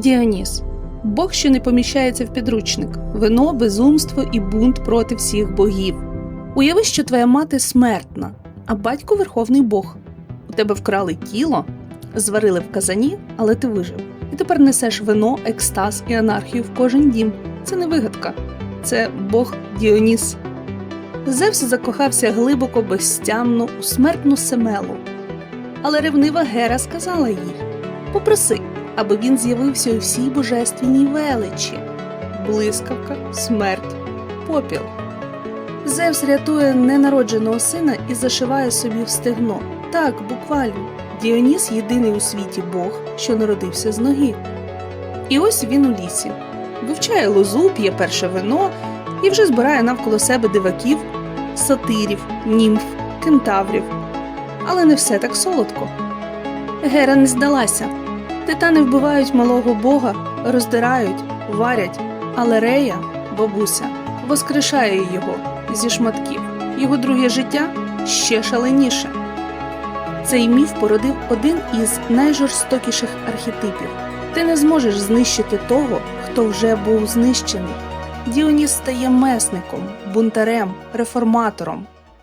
Діоніс Бог, що не поміщається в підручник, вино, безумство і бунт проти всіх богів. Уяви, що твоя мати смертна, а батько верховний Бог. У тебе вкрали тіло, зварили в казані, але ти вижив. І тепер несеш вино, екстаз і анархію в кожен дім. Це не вигадка, це Бог Діоніс. Зевс закохався глибоко безтямно у смертну Семелу. Але ревнива Гера сказала їй попроси, аби він з'явився у всій божественній величі блискавка, смерть, попіл. Зевс рятує ненародженого сина і зашиває собі в стегно. Так, буквально. Діоніс єдиний у світі Бог, що народився з ноги. І ось він у лісі. Вивчає лозу, п'є перше вино і вже збирає навколо себе диваків, сатирів, німф, кентаврів. Але не все так солодко. Гера не здалася. Титани вбивають малого бога, роздирають, варять, але Рея, бабуся, воскрешає його зі шматків. Його друге життя ще шаленіше. Цей міф породив один із найжорстокіших архетипів. Ти не зможеш знищити того, хто вже був знищений. Діоніс стає месником, бунтарем, реформатором,